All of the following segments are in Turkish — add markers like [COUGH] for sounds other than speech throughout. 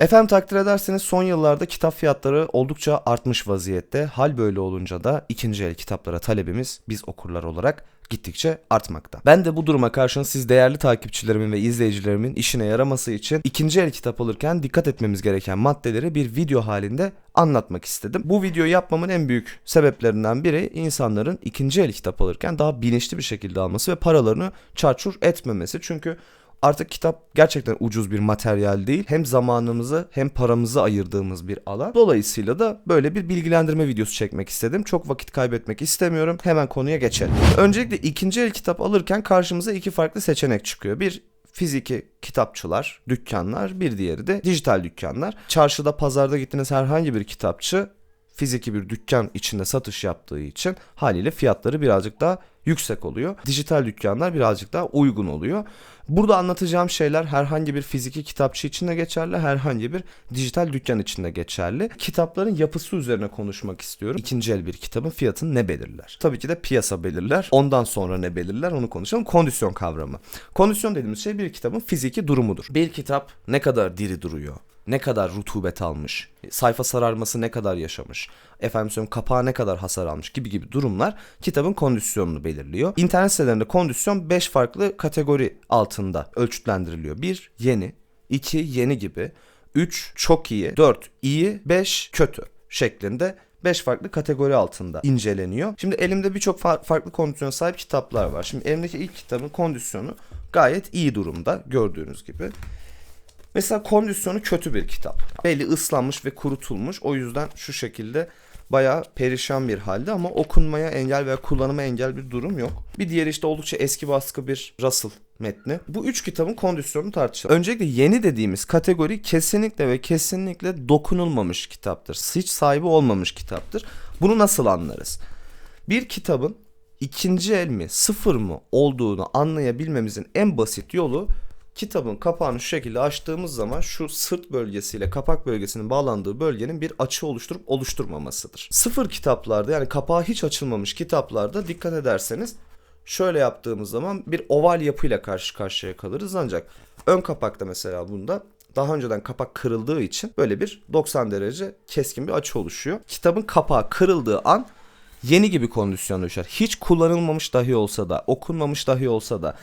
Efendim takdir ederseniz son yıllarda kitap fiyatları oldukça artmış vaziyette. Hal böyle olunca da ikinci el kitaplara talebimiz biz okurlar olarak gittikçe artmakta. Ben de bu duruma karşın siz değerli takipçilerimin ve izleyicilerimin işine yaraması için ikinci el kitap alırken dikkat etmemiz gereken maddeleri bir video halinde anlatmak istedim. Bu videoyu yapmamın en büyük sebeplerinden biri insanların ikinci el kitap alırken daha bilinçli bir şekilde alması ve paralarını çarçur etmemesi. Çünkü Artık kitap gerçekten ucuz bir materyal değil. Hem zamanımızı hem paramızı ayırdığımız bir alan. Dolayısıyla da böyle bir bilgilendirme videosu çekmek istedim. Çok vakit kaybetmek istemiyorum. Hemen konuya geçelim. Öncelikle ikinci el kitap alırken karşımıza iki farklı seçenek çıkıyor. Bir fiziki kitapçılar, dükkanlar, bir diğeri de dijital dükkanlar. Çarşıda, pazarda gittiğiniz herhangi bir kitapçı fiziki bir dükkan içinde satış yaptığı için haliyle fiyatları birazcık daha yüksek oluyor. Dijital dükkanlar birazcık daha uygun oluyor. Burada anlatacağım şeyler herhangi bir fiziki kitapçı için de geçerli, herhangi bir dijital dükkan için de geçerli. Kitapların yapısı üzerine konuşmak istiyorum. İkinci el bir kitabın fiyatını ne belirler? Tabii ki de piyasa belirler. Ondan sonra ne belirler onu konuşalım. Kondisyon kavramı. Kondisyon dediğimiz şey bir kitabın fiziki durumudur. Bir kitap ne kadar diri duruyor? Ne kadar rutubet almış, sayfa sararması ne kadar yaşamış, efendim söyleyeyim kapağı ne kadar hasar almış gibi gibi durumlar kitabın kondisyonunu belirliyor. İnternet sitelerinde kondisyon 5 farklı kategori altında ölçütlendiriliyor. 1 yeni, 2 yeni gibi, 3 çok iyi, 4 iyi, 5 kötü şeklinde 5 farklı kategori altında inceleniyor. Şimdi elimde birçok fa- farklı kondisyona sahip kitaplar var. Şimdi elimdeki ilk kitabın kondisyonu gayet iyi durumda gördüğünüz gibi. Mesela kondisyonu kötü bir kitap. Belli ıslanmış ve kurutulmuş. O yüzden şu şekilde bayağı perişan bir halde ama okunmaya engel veya kullanıma engel bir durum yok. Bir diğeri işte oldukça eski baskı bir Russell metni. Bu üç kitabın kondisyonunu tartışalım. Öncelikle yeni dediğimiz kategori kesinlikle ve kesinlikle dokunulmamış kitaptır. Hiç sahibi olmamış kitaptır. Bunu nasıl anlarız? Bir kitabın ikinci el mi sıfır mı olduğunu anlayabilmemizin en basit yolu kitabın kapağını şu şekilde açtığımız zaman şu sırt bölgesiyle kapak bölgesinin bağlandığı bölgenin bir açı oluşturup oluşturmamasıdır. Sıfır kitaplarda yani kapağı hiç açılmamış kitaplarda dikkat ederseniz şöyle yaptığımız zaman bir oval yapıyla karşı karşıya kalırız ancak ön kapakta mesela bunda daha önceden kapak kırıldığı için böyle bir 90 derece keskin bir açı oluşuyor. Kitabın kapağı kırıldığı an yeni gibi kondisyon düşer. Hiç kullanılmamış dahi olsa da, okunmamış dahi olsa da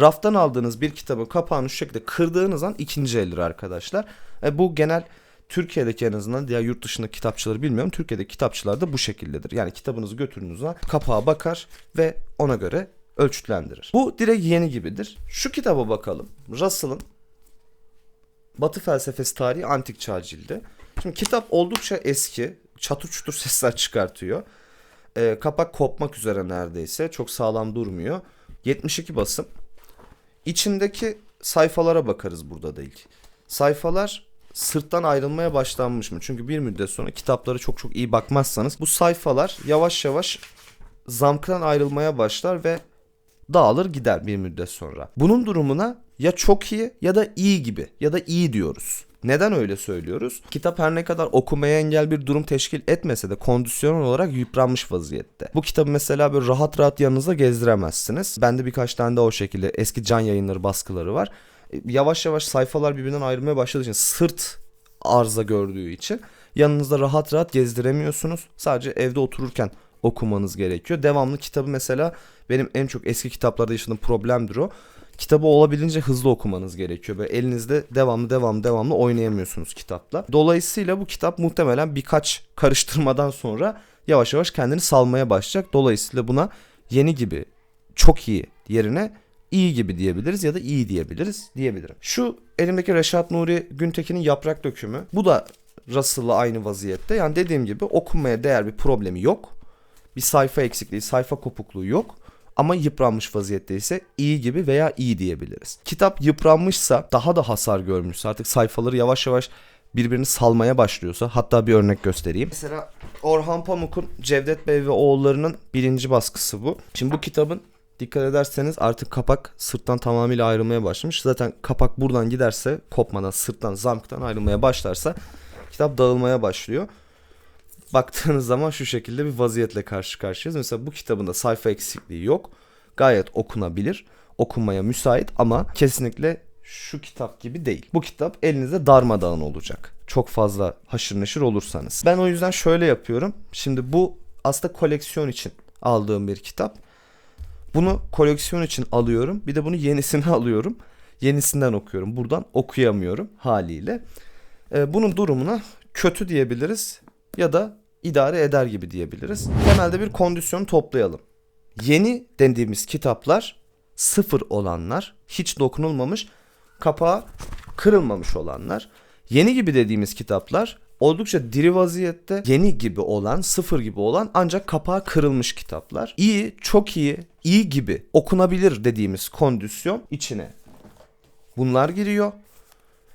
raftan aldığınız bir kitabın kapağını şu şekilde kırdığınız an ikinci eldir arkadaşlar. E, bu genel Türkiye'deki en azından diğer yurt dışındaki kitapçıları bilmiyorum. Türkiye'deki kitapçılar da bu şekildedir. Yani kitabınızı götürdüğünüz zaman kapağa bakar ve ona göre ölçütlendirir. Bu direkt yeni gibidir. Şu kitaba bakalım. Russell'ın Batı felsefesi tarihi antik çağ cildi. Şimdi kitap oldukça eski. Çatır çutur [LAUGHS] sesler çıkartıyor. Ee, kapak kopmak üzere neredeyse. Çok sağlam durmuyor. 72 basım. İçindeki sayfalara bakarız burada da ilk. Sayfalar sırttan ayrılmaya başlanmış mı? Çünkü bir müddet sonra kitapları çok çok iyi bakmazsanız bu sayfalar yavaş yavaş zamktan ayrılmaya başlar ve dağılır gider bir müddet sonra. Bunun durumuna ya çok iyi ya da iyi gibi ya da iyi diyoruz. Neden öyle söylüyoruz? Kitap her ne kadar okumaya engel bir durum teşkil etmese de kondisyon olarak yıpranmış vaziyette. Bu kitabı mesela böyle rahat rahat yanınızda gezdiremezsiniz. Bende birkaç tane de o şekilde eski can yayınları baskıları var. E, yavaş yavaş sayfalar birbirinden ayrılmaya başladığı için sırt arıza gördüğü için yanınızda rahat rahat gezdiremiyorsunuz. Sadece evde otururken okumanız gerekiyor. Devamlı kitabı mesela benim en çok eski kitaplarda yaşadığım problemdir o kitabı olabildiğince hızlı okumanız gerekiyor. Böyle elinizde devamlı devamlı devamlı oynayamıyorsunuz kitapla. Dolayısıyla bu kitap muhtemelen birkaç karıştırmadan sonra yavaş yavaş kendini salmaya başlayacak. Dolayısıyla buna yeni gibi çok iyi yerine iyi gibi diyebiliriz ya da iyi diyebiliriz diyebilirim. Şu elimdeki Reşat Nuri Güntekin'in yaprak dökümü. Bu da Russell'la aynı vaziyette. Yani dediğim gibi okunmaya değer bir problemi yok. Bir sayfa eksikliği, sayfa kopukluğu yok ama yıpranmış vaziyette ise iyi gibi veya iyi diyebiliriz. Kitap yıpranmışsa daha da hasar görmüşse artık sayfaları yavaş yavaş birbirini salmaya başlıyorsa hatta bir örnek göstereyim. Mesela Orhan Pamuk'un Cevdet Bey ve oğullarının birinci baskısı bu. Şimdi bu kitabın dikkat ederseniz artık kapak sırttan tamamıyla ayrılmaya başlamış. Zaten kapak buradan giderse kopmadan sırttan zamktan ayrılmaya başlarsa kitap dağılmaya başlıyor baktığınız zaman şu şekilde bir vaziyetle karşı karşıyayız. Mesela bu kitabında sayfa eksikliği yok. Gayet okunabilir. Okunmaya müsait ama kesinlikle şu kitap gibi değil. Bu kitap elinizde darmadağın olacak. Çok fazla haşır neşir olursanız. Ben o yüzden şöyle yapıyorum. Şimdi bu aslında koleksiyon için aldığım bir kitap. Bunu koleksiyon için alıyorum. Bir de bunu yenisini [LAUGHS] alıyorum. Yenisinden okuyorum. Buradan okuyamıyorum haliyle. Ee, bunun durumuna kötü diyebiliriz ya da idare eder gibi diyebiliriz. Temelde bir kondisyon toplayalım. Yeni dediğimiz kitaplar sıfır olanlar, hiç dokunulmamış, kapağı kırılmamış olanlar. Yeni gibi dediğimiz kitaplar oldukça diri vaziyette, yeni gibi olan, sıfır gibi olan ancak kapağı kırılmış kitaplar. İyi, çok iyi, iyi gibi okunabilir dediğimiz kondisyon içine bunlar giriyor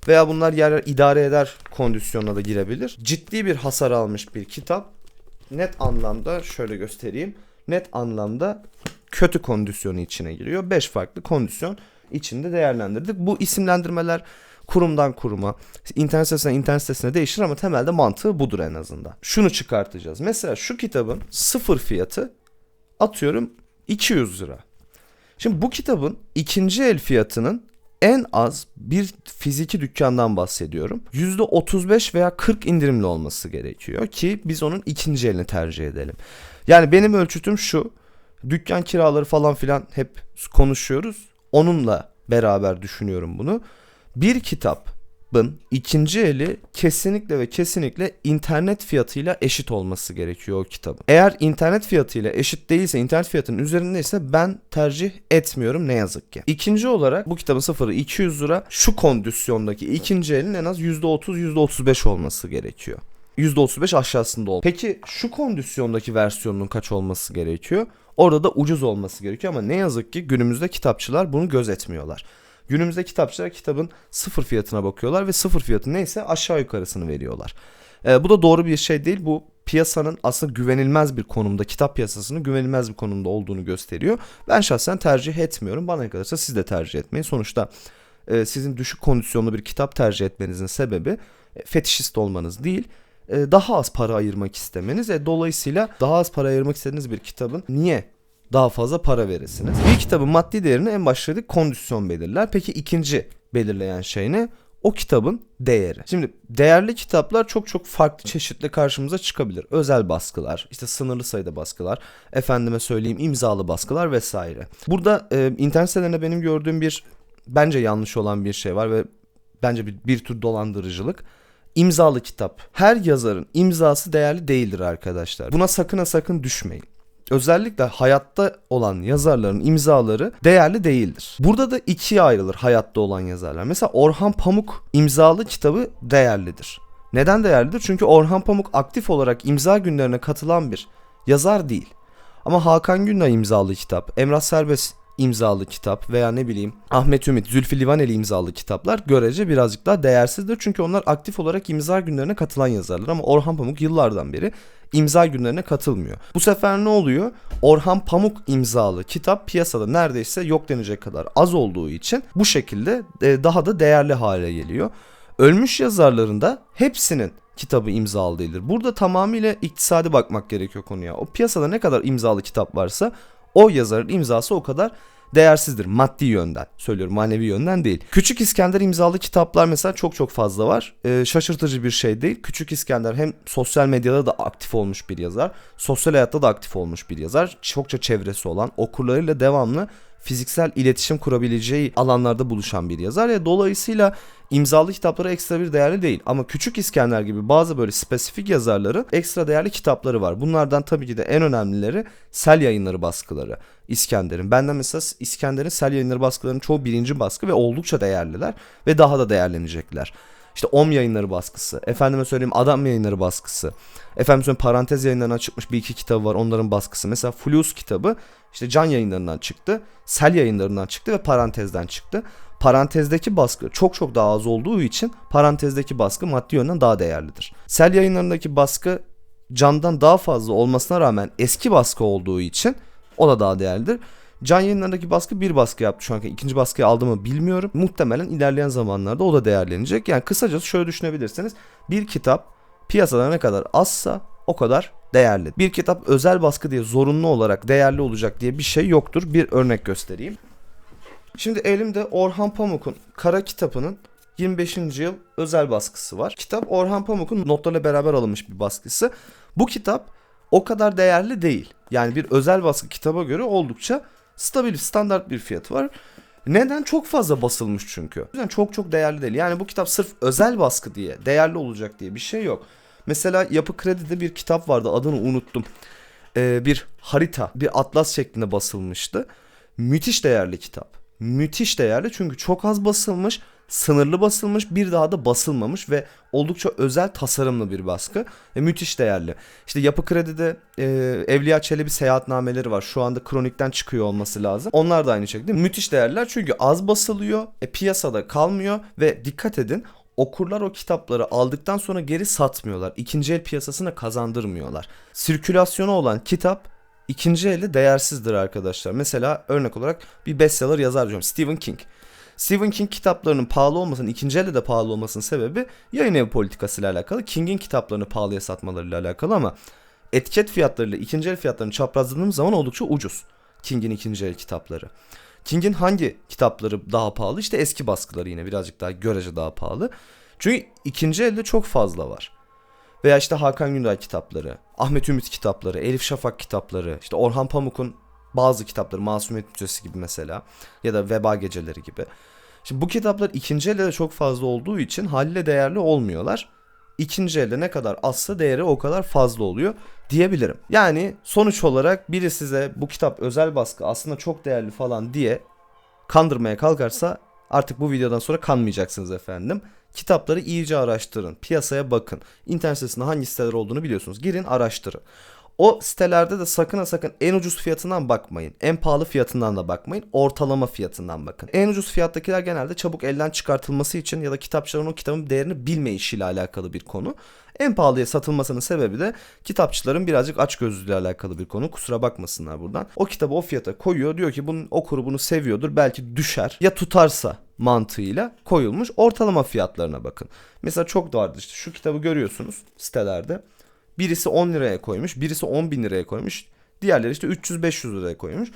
veya bunlar yer idare eder kondisyonuna da girebilir. Ciddi bir hasar almış bir kitap net anlamda şöyle göstereyim. Net anlamda kötü kondisyonu içine giriyor. 5 farklı kondisyon içinde değerlendirdik. Bu isimlendirmeler kurumdan kuruma, internet sitesinden internet sitesine değişir ama temelde mantığı budur en azından. Şunu çıkartacağız. Mesela şu kitabın sıfır fiyatı atıyorum 200 lira. Şimdi bu kitabın ikinci el fiyatının en az bir fiziki dükkandan bahsediyorum. %35 veya 40 indirimli olması gerekiyor ki biz onun ikinci elini tercih edelim. Yani benim ölçütüm şu. Dükkan kiraları falan filan hep konuşuyoruz. Onunla beraber düşünüyorum bunu. Bir kitabın ikinci eli kesinlikle ve kesinlikle internet fiyatıyla eşit olması gerekiyor o kitabın. Eğer internet fiyatıyla eşit değilse, internet fiyatının üzerindeyse ben tercih etmiyorum ne yazık ki. İkinci olarak bu kitabın sıfırı 200 lira. Şu kondisyondaki ikinci elin en az %30 %35 olması gerekiyor. %35 aşağısında ol. Peki şu kondisyondaki versiyonun kaç olması gerekiyor? Orada da ucuz olması gerekiyor ama ne yazık ki günümüzde kitapçılar bunu gözetmiyorlar. Günümüzde kitapçılar kitabın sıfır fiyatına bakıyorlar ve sıfır fiyatı neyse aşağı yukarısını veriyorlar. Ee, bu da doğru bir şey değil. Bu piyasanın aslında güvenilmez bir konumda, kitap piyasasının güvenilmez bir konumda olduğunu gösteriyor. Ben şahsen tercih etmiyorum. Bana kalırsa siz de tercih etmeyin. Sonuçta e, sizin düşük kondisyonlu bir kitap tercih etmenizin sebebi e, fetişist olmanız değil e, daha az para ayırmak istemeniz. E, dolayısıyla daha az para ayırmak istediğiniz bir kitabın niye daha fazla para verirsiniz? Bir kitabın maddi değerini en başta dedik kondisyon belirler. Peki ikinci belirleyen şey ne? O kitabın değeri. Şimdi değerli kitaplar çok çok farklı çeşitli karşımıza çıkabilir. Özel baskılar, işte sınırlı sayıda baskılar, efendime söyleyeyim imzalı baskılar vesaire. Burada e, internet sitelerinde benim gördüğüm bir bence yanlış olan bir şey var ve bence bir, bir tür dolandırıcılık imzalı kitap. Her yazarın imzası değerli değildir arkadaşlar. Buna sakın ha sakın düşmeyin. Özellikle hayatta olan yazarların imzaları değerli değildir. Burada da ikiye ayrılır hayatta olan yazarlar. Mesela Orhan Pamuk imzalı kitabı değerlidir. Neden değerlidir? Çünkü Orhan Pamuk aktif olarak imza günlerine katılan bir yazar değil. Ama Hakan Günay imzalı kitap, Emrah Serbest imzalı kitap veya ne bileyim Ahmet Ümit, Zülfü Livaneli imzalı kitaplar görece birazcık daha değersizdir. Çünkü onlar aktif olarak imza günlerine katılan yazarlar ama Orhan Pamuk yıllardan beri imza günlerine katılmıyor. Bu sefer ne oluyor? Orhan Pamuk imzalı kitap piyasada neredeyse yok denecek kadar az olduğu için bu şekilde e, daha da değerli hale geliyor. Ölmüş yazarların da hepsinin kitabı imzalı değildir. Burada tamamıyla iktisadi bakmak gerekiyor konuya. O piyasada ne kadar imzalı kitap varsa o yazarın imzası o kadar değersizdir maddi yönden. Söylüyorum manevi yönden değil. Küçük İskender imzalı kitaplar mesela çok çok fazla var. Ee, şaşırtıcı bir şey değil. Küçük İskender hem sosyal medyada da aktif olmuş bir yazar. Sosyal hayatta da aktif olmuş bir yazar. Çokça çevresi olan okurlarıyla devamlı fiziksel iletişim kurabileceği alanlarda buluşan bir yazar ya dolayısıyla imzalı kitapları ekstra bir değerli değil ama Küçük İskender gibi bazı böyle spesifik yazarların ekstra değerli kitapları var. Bunlardan tabii ki de en önemlileri Sel Yayınları baskıları İskender'in. Benden mesela İskender'in Sel Yayınları baskılarının çoğu birinci baskı ve oldukça değerliler ve daha da değerlenecekler. İşte Om yayınları baskısı, efendime söyleyeyim Adam yayınları baskısı, efendim söyleyeyim parantez yayınlarına çıkmış bir iki kitabı var onların baskısı. Mesela Flus kitabı işte Can yayınlarından çıktı, Sel yayınlarından çıktı ve parantezden çıktı. Parantezdeki baskı çok çok daha az olduğu için parantezdeki baskı maddi yönden daha değerlidir. Sel yayınlarındaki baskı candan daha fazla olmasına rağmen eski baskı olduğu için o da daha değerlidir. Can yayınlarındaki baskı bir baskı yaptı şu an. ikinci baskıyı aldı mı bilmiyorum. Muhtemelen ilerleyen zamanlarda o da değerlenecek. Yani kısacası şöyle düşünebilirsiniz. Bir kitap piyasada ne kadar azsa o kadar değerli. Bir kitap özel baskı diye zorunlu olarak değerli olacak diye bir şey yoktur. Bir örnek göstereyim. Şimdi elimde Orhan Pamuk'un Kara kitabının 25. yıl özel baskısı var. Kitap Orhan Pamuk'un notlarla beraber alınmış bir baskısı. Bu kitap o kadar değerli değil. Yani bir özel baskı kitaba göre oldukça stabil, standart bir fiyatı var. Neden? Çok fazla basılmış çünkü. O yüzden çok çok değerli değil. Yani bu kitap sırf özel baskı diye, değerli olacak diye bir şey yok. Mesela Yapı Kredi'de bir kitap vardı adını unuttum. Ee, bir harita, bir atlas şeklinde basılmıştı. Müthiş değerli kitap. Müthiş değerli çünkü çok az basılmış, sınırlı basılmış, bir daha da basılmamış ve oldukça özel tasarımlı bir baskı. Ve müthiş değerli. İşte Yapı Kredi'de e, Evliya Çelebi seyahatnameleri var. Şu anda kronikten çıkıyor olması lazım. Onlar da aynı şekilde müthiş değerler çünkü az basılıyor, e, piyasada kalmıyor ve dikkat edin okurlar o kitapları aldıktan sonra geri satmıyorlar. İkinci el piyasasına kazandırmıyorlar. Sirkülasyonu olan kitap ikinci elde değersizdir arkadaşlar. Mesela örnek olarak bir bestseller yazar diyorum Stephen King. Stephen King kitaplarının pahalı olmasının, ikinci elde de pahalı olmasının sebebi yayın evi politikasıyla alakalı. King'in kitaplarını pahalıya satmalarıyla alakalı ama etiket fiyatlarıyla ikinci el fiyatlarını çaprazladığımız zaman oldukça ucuz. King'in ikinci el kitapları. King'in hangi kitapları daha pahalı? İşte eski baskıları yine birazcık daha görece daha pahalı. Çünkü ikinci elde çok fazla var. Veya işte Hakan Günday kitapları, Ahmet Ümit kitapları, Elif Şafak kitapları, işte Orhan Pamuk'un bazı kitapları, Masumiyet Müzesi gibi mesela ya da Veba Geceleri gibi. Şimdi bu kitaplar ikinci elde de çok fazla olduğu için haliyle değerli olmuyorlar. İkinci elde ne kadar azsa değeri o kadar fazla oluyor diyebilirim. Yani sonuç olarak biri size bu kitap özel baskı aslında çok değerli falan diye kandırmaya kalkarsa artık bu videodan sonra kanmayacaksınız efendim. Kitapları iyice araştırın. Piyasaya bakın. İnternet sitesinde hangi siteler olduğunu biliyorsunuz. Girin araştırın. O sitelerde de sakın ha sakın en ucuz fiyatından bakmayın. En pahalı fiyatından da bakmayın. Ortalama fiyatından bakın. En ucuz fiyattakiler genelde çabuk elden çıkartılması için ya da kitapçıların o kitabın değerini bilme işiyle alakalı bir konu. En pahalıya satılmasının sebebi de kitapçıların birazcık açgözlülüğüyle alakalı bir konu. Kusura bakmasınlar buradan. O kitabı o fiyata koyuyor. Diyor ki bunun okuru bunu seviyordur. Belki düşer. Ya tutarsa mantığıyla koyulmuş ortalama fiyatlarına bakın. Mesela çok vardır işte şu kitabı görüyorsunuz sitelerde. Birisi 10 liraya koymuş, birisi 10 bin liraya koymuş. Diğerleri işte 300-500 liraya koymuş.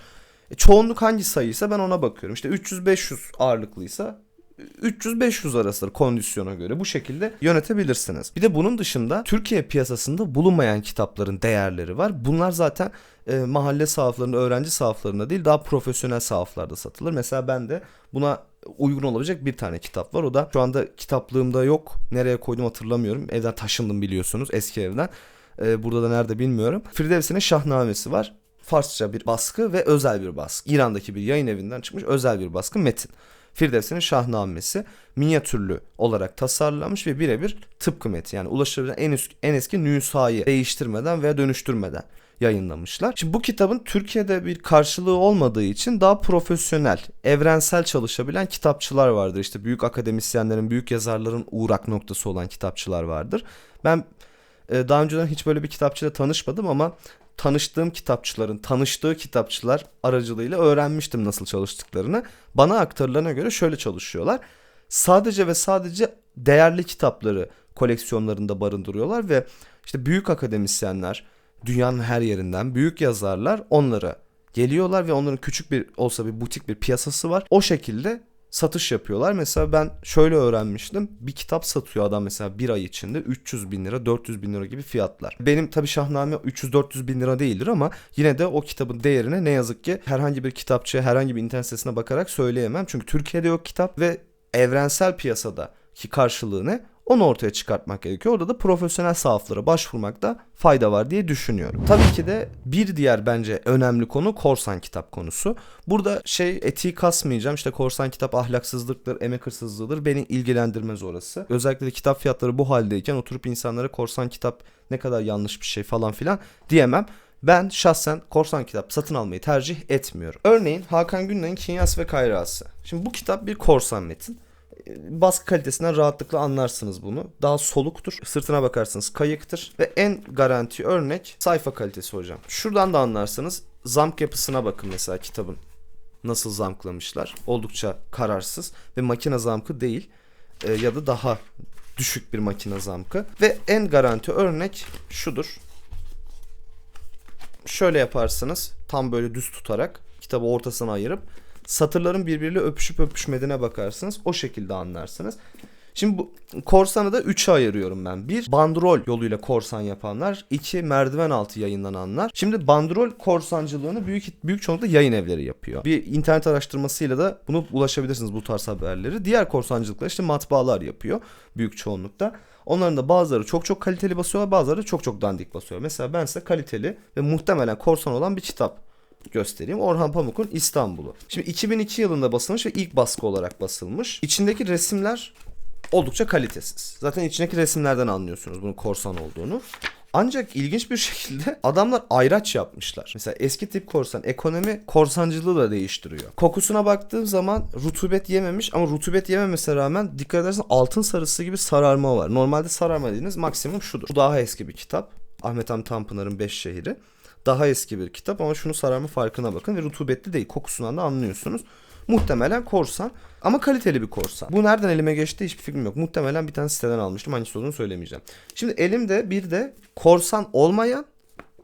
E, çoğunluk hangi sayıysa ben ona bakıyorum. İşte 300-500 ağırlıklıysa 300-500 arası kondisyona göre bu şekilde yönetebilirsiniz. Bir de bunun dışında Türkiye piyasasında bulunmayan kitapların değerleri var. Bunlar zaten e, mahalle sahaflarında, öğrenci sahaflarında değil daha profesyonel sahaflarda satılır. Mesela ben de buna uygun olabilecek bir tane kitap var. O da şu anda kitaplığımda yok. Nereye koydum hatırlamıyorum. Evden taşındım biliyorsunuz eski evden. E, burada da nerede bilmiyorum. Firdevsi'nin Şahnamesi var. Farsça bir baskı ve özel bir baskı. İran'daki bir yayın evinden çıkmış özel bir baskı metin. Firdevs'in Şahnamesi minyatürlü olarak tasarlanmış ve birebir tıpkı metin. Yani ulaşılabilen en, üst, en eski nüshayı değiştirmeden veya dönüştürmeden yayınlamışlar. Şimdi bu kitabın Türkiye'de bir karşılığı olmadığı için daha profesyonel, evrensel çalışabilen kitapçılar vardır. İşte büyük akademisyenlerin, büyük yazarların uğrak noktası olan kitapçılar vardır. Ben e, daha önceden hiç böyle bir kitapçıyla tanışmadım ama tanıştığım kitapçıların tanıştığı kitapçılar aracılığıyla öğrenmiştim nasıl çalıştıklarını. Bana aktarılarına göre şöyle çalışıyorlar. Sadece ve sadece değerli kitapları koleksiyonlarında barındırıyorlar ve işte büyük akademisyenler, dünyanın her yerinden büyük yazarlar onlara geliyorlar ve onların küçük bir olsa bir butik bir piyasası var. O şekilde satış yapıyorlar. Mesela ben şöyle öğrenmiştim. Bir kitap satıyor adam mesela bir ay içinde 300 bin lira 400 bin lira gibi fiyatlar. Benim tabi şahname 300-400 bin lira değildir ama yine de o kitabın değerini ne yazık ki herhangi bir kitapçıya herhangi bir internet sitesine bakarak söyleyemem. Çünkü Türkiye'de yok kitap ve evrensel piyasada ki karşılığı ne? Onu ortaya çıkartmak gerekiyor. Orada da profesyonel sahaflara başvurmakta fayda var diye düşünüyorum. Tabii ki de bir diğer bence önemli konu korsan kitap konusu. Burada şey etiği kasmayacağım. İşte korsan kitap ahlaksızlıktır, emek hırsızlığıdır. Beni ilgilendirmez orası. Özellikle de kitap fiyatları bu haldeyken oturup insanlara korsan kitap ne kadar yanlış bir şey falan filan diyemem. Ben şahsen korsan kitap satın almayı tercih etmiyorum. Örneğin Hakan Günay'ın Kinyas ve Kayrası. Şimdi bu kitap bir korsan metin baskı kalitesinden rahatlıkla anlarsınız bunu. Daha soluktur. Sırtına bakarsınız kayıktır. Ve en garanti örnek sayfa kalitesi hocam. Şuradan da anlarsınız. Zamk yapısına bakın mesela kitabın. Nasıl zamklamışlar. Oldukça kararsız ve makine zamkı değil. E, ya da daha düşük bir makine zamkı. Ve en garanti örnek şudur. Şöyle yaparsınız. Tam böyle düz tutarak kitabı ortasına ayırıp satırların birbiriyle öpüşüp öpüşmediğine bakarsınız. O şekilde anlarsınız. Şimdi bu korsanı da 3'e ayırıyorum ben. Bir, bandrol yoluyla korsan yapanlar. iki merdiven altı yayınlananlar. Şimdi bandrol korsancılığını büyük büyük çoğunlukla yayın evleri yapıyor. Bir internet araştırmasıyla da bunu ulaşabilirsiniz bu tarz haberleri. Diğer korsancılıklar işte matbaalar yapıyor büyük çoğunlukta. Onların da bazıları çok çok kaliteli basıyorlar, bazıları çok çok dandik basıyor. Mesela ben size kaliteli ve muhtemelen korsan olan bir kitap göstereyim. Orhan Pamuk'un İstanbul'u. Şimdi 2002 yılında basılmış ve ilk baskı olarak basılmış. İçindeki resimler oldukça kalitesiz. Zaten içindeki resimlerden anlıyorsunuz bunun korsan olduğunu. Ancak ilginç bir [LAUGHS] şekilde adamlar ayraç yapmışlar. Mesela eski tip korsan ekonomi korsancılığı da değiştiriyor. Kokusuna baktığım zaman rutubet yememiş ama rutubet yememesine rağmen dikkat edersen altın sarısı gibi sararma var. Normalde sararma dediğiniz maksimum şudur. Bu daha eski bir kitap. Ahmet Hamdi Tanpınar'ın Beş Şehri. Daha eski bir kitap ama şunu sararma farkına bakın ve rutubetli değil. Kokusundan da anlıyorsunuz. Muhtemelen korsan ama kaliteli bir korsan. Bu nereden elime geçti hiçbir fikrim yok. Muhtemelen bir tane siteden almıştım. Hangisi olduğunu söylemeyeceğim. Şimdi elimde bir de korsan olmayan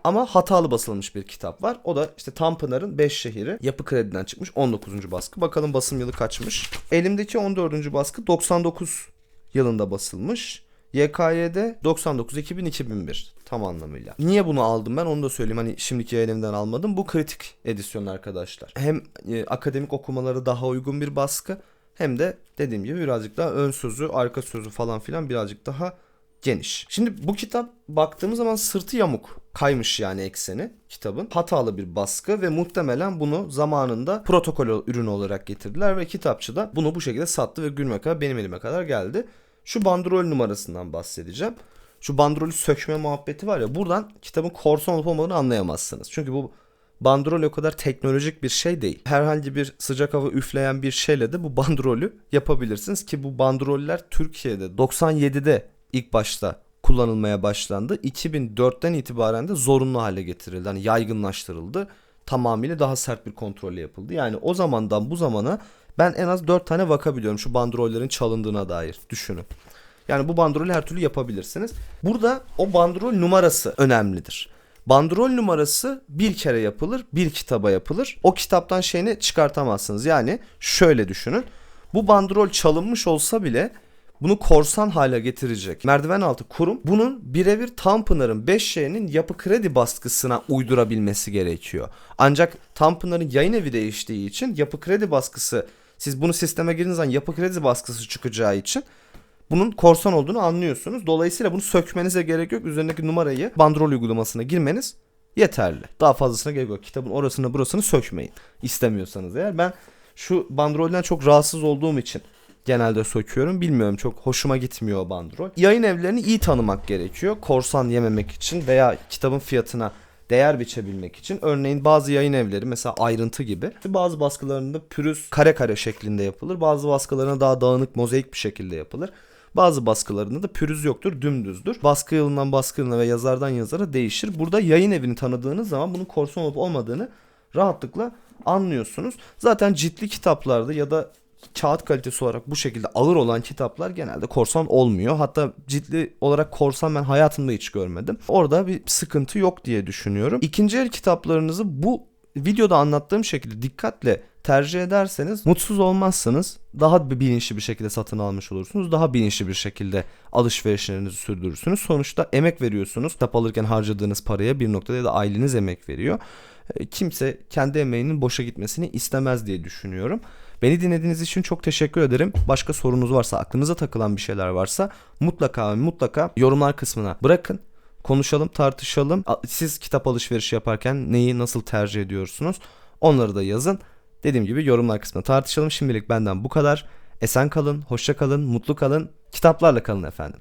ama hatalı basılmış bir kitap var. O da işte Tanpınar'ın 5 şehri. Yapı Kredi'den çıkmış 19. baskı. Bakalım basım yılı kaçmış. Elimdeki 14. baskı 99 yılında basılmış. YKY'de 99 2000 2001 tam anlamıyla. Niye bunu aldım ben onu da söyleyeyim. Hani şimdiki yayınımdan almadım. Bu kritik edisyon arkadaşlar. Hem e, akademik okumaları daha uygun bir baskı hem de dediğim gibi birazcık daha ön sözü, arka sözü falan filan birazcık daha geniş. Şimdi bu kitap baktığımız zaman sırtı yamuk kaymış yani ekseni kitabın. Hatalı bir baskı ve muhtemelen bunu zamanında protokol ürünü olarak getirdiler ve kitapçı da bunu bu şekilde sattı ve günüme kadar benim elime kadar geldi. Şu bandrol numarasından bahsedeceğim. Şu bandrolü sökme muhabbeti var ya buradan kitabın korsan olup olmadığını anlayamazsınız. Çünkü bu bandrol o kadar teknolojik bir şey değil. Herhangi bir sıcak hava üfleyen bir şeyle de bu bandrolü yapabilirsiniz ki bu bandroller Türkiye'de 97'de ilk başta kullanılmaya başlandı. 2004'ten itibaren de zorunlu hale getirildi. Hani yaygınlaştırıldı. Tamamıyla daha sert bir kontrolle yapıldı. Yani o zamandan bu zamana ben en az 4 tane vaka biliyorum şu bandrollerin çalındığına dair. Düşünün. Yani bu bandrolü her türlü yapabilirsiniz. Burada o bandrol numarası önemlidir. Bandrol numarası bir kere yapılır, bir kitaba yapılır. O kitaptan şeyini çıkartamazsınız. Yani şöyle düşünün. Bu bandrol çalınmış olsa bile bunu korsan hale getirecek merdiven altı kurum bunun birebir Tanpınar'ın 5 şeyinin yapı kredi baskısına uydurabilmesi gerekiyor. Ancak Tanpınar'ın yayın evi değiştiği için yapı kredi baskısı siz bunu sisteme girdiğiniz zaman yapı kredi baskısı çıkacağı için bunun korsan olduğunu anlıyorsunuz. Dolayısıyla bunu sökmenize gerek yok. Üzerindeki numarayı bandrol uygulamasına girmeniz yeterli. Daha fazlasına gerek yok. Kitabın orasını burasını sökmeyin. İstemiyorsanız eğer. Ben şu bandrolden çok rahatsız olduğum için genelde söküyorum. Bilmiyorum çok hoşuma gitmiyor o bandrol. Yayın evlerini iyi tanımak gerekiyor. Korsan yememek için veya kitabın fiyatına değer biçebilmek için. Örneğin bazı yayın evleri mesela ayrıntı gibi bazı baskılarında pürüz kare kare şeklinde yapılır. Bazı baskılarına daha dağınık mozaik bir şekilde yapılır. Bazı baskılarında da pürüz yoktur, dümdüzdür. Baskı yılından baskı yılına ve yazardan yazara değişir. Burada yayın evini tanıdığınız zaman bunun korsan olup olmadığını rahatlıkla anlıyorsunuz. Zaten ciltli kitaplarda ya da kağıt kalitesi olarak bu şekilde ağır olan kitaplar genelde korsan olmuyor. Hatta ciltli olarak korsan ben hayatımda hiç görmedim. Orada bir sıkıntı yok diye düşünüyorum. İkinci el kitaplarınızı bu videoda anlattığım şekilde dikkatle tercih ederseniz mutsuz olmazsınız. Daha bilinçli bir şekilde satın almış olursunuz. Daha bilinçli bir şekilde alışverişlerinizi sürdürürsünüz. Sonuçta emek veriyorsunuz. Kitap alırken harcadığınız paraya bir noktada ya da aileniz emek veriyor. Kimse kendi emeğinin boşa gitmesini istemez diye düşünüyorum. Beni dinlediğiniz için çok teşekkür ederim. Başka sorunuz varsa, aklınıza takılan bir şeyler varsa mutlaka mutlaka yorumlar kısmına bırakın. Konuşalım, tartışalım. Siz kitap alışverişi yaparken neyi nasıl tercih ediyorsunuz? Onları da yazın. Dediğim gibi yorumlar kısmına tartışalım. Şimdilik benden bu kadar. Esen kalın, hoşça kalın, mutlu kalın. Kitaplarla kalın efendim.